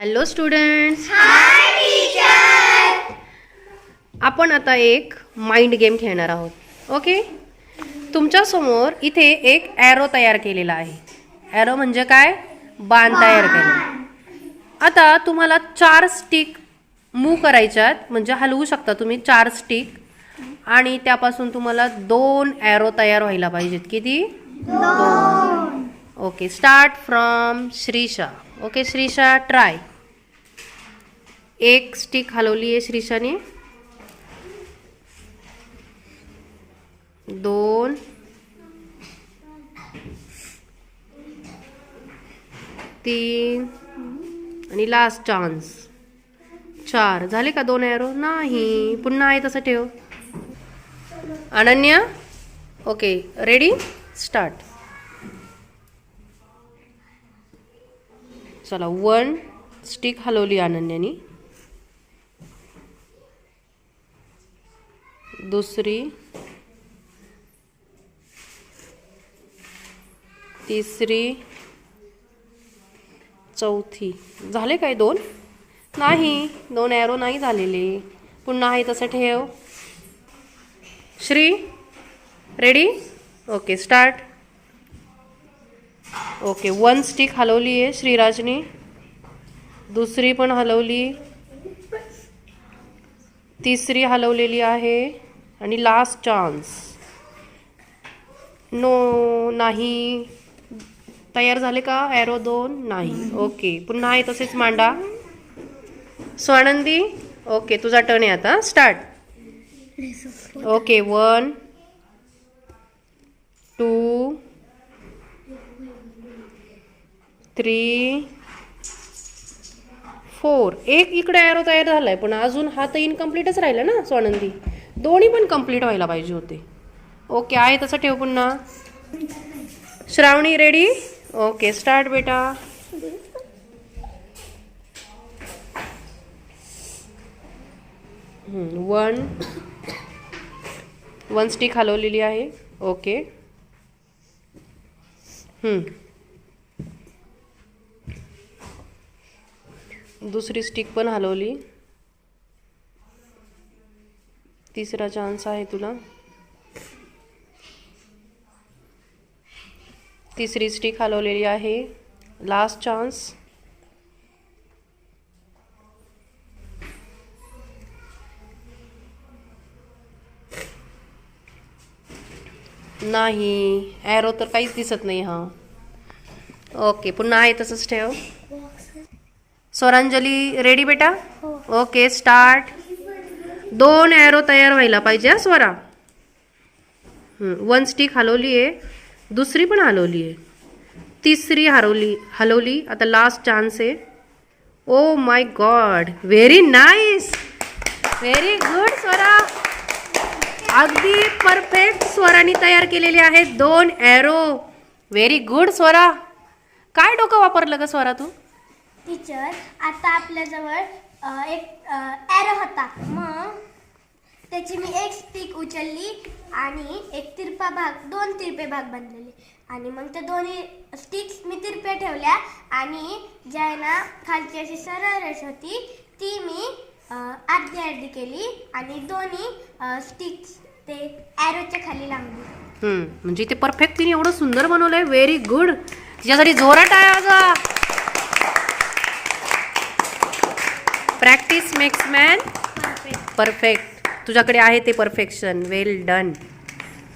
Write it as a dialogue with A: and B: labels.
A: Hello students आपण आता एक माइंड गेम खेळणार आहोत. ओके तुमच्यासमोर इथे एक ॲरो तयार केलेला आहे. ॲरो म्हणजे काय? बाण तयार केला आता तुम्हाला चार स्टिक मूव करायच्यात म्हणजे हलवू शकता तुम्ही चार स्टिक आणि त्यापासून तुम्हाला दोन ॲरो तयार व्हायला पाहिजेत. किती? दोन. Okay start from Shrisha okay Shrisha try एक स्टिक हलवली आहे श्रीशाने. दोन. तीन. आणि लास्ट चान्स चार. झाले का दोन ॲरो नाही. पुन्हा आहे तसं ठेव. अनन्या? ओके रेडी स्टार्ट चला वन स्टिक हलवली अनन्यानी. दुसरी तिसरी चौथी. झाले काय दोन? नाही दोन ॲरो नाही झालेले. पुन्हा आहे तसं ठेव. Shri ready okay start okay one stick हलवली आहे श्रीराजने. दुसरी पण हलवली. तिसरी हलवलेली आहे. आणि लास्ट चान्स नो नाही. तयार झाले का? ॲरो दोन नाही. ओके पुन्हा आहे तसेच मांडा. स्वानंदी ओके तुझा टर्न आहे आता. Start okay one three four एक इकडे ॲरो तयार झालाय पण अजून हा तर इनकम्प्लीटच राहिला ना स्वानंदी? दोन्ही पण कंप्लीट व्हायला पाहिजे होते. ओके आहे तसं ठेव पुन्हा. श्रावणी रेडी ओके स्टार्ट बेटा. वन वन स्टिक हलवलेली आहे. ओके दुसरी स्टिक पण हलवली. तिसरा चान्स आहे तुला. तिसरी स्टिक हलवलेली आहे. लास्ट चान्स नाही ॲरो तर काहीच दिसत नाही हा. ओके पुन्हा आहे तसंच ठेव. स्वरांजली रेडी बेटा? ओके स्टार्ट दोन ॲरो तयार व्हायला पाहिजे हा स्वरा. वन स्टिक हलवली आहे. दुसरी पण हलवली आहे. तिसरी हरवली हलवली. आता लास्ट चान्स आहे. ओ my god very nice very good Swara. अगदी परफेक्ट स्वराने तयार केलेले आहेत दोन ॲरो व्हेरी गुड स्वरा. काय डोकं वापरलं का स्वरा तू?
B: टीचर आता आपल्याजवळ एक ॲरो होता. मग त्याची मी एक स्टिक उचलली आणि एक तिरपा भाग दोन तिरपे भाग बांधलेले आणि मग त्या दोन्ही स्टिक्स मी तिरप्या ठेवल्या आणि ज्या आहे ना खालची अशी सरळ रेष होती ती मी अर्धी अर्धी केली आणि दोन्ही स्टिक्स ते ॲरोच्या खाली लावली.
A: म्हणजे ते परफेक्ट तिने एवढं सुंदर बनवलंय. व्हेरी गुड तिच्यासाठी जोरात आहे आजा practice makes man
B: perfect
A: perfect तुझ्याकडे आहे ते परफेक्शन वेल डन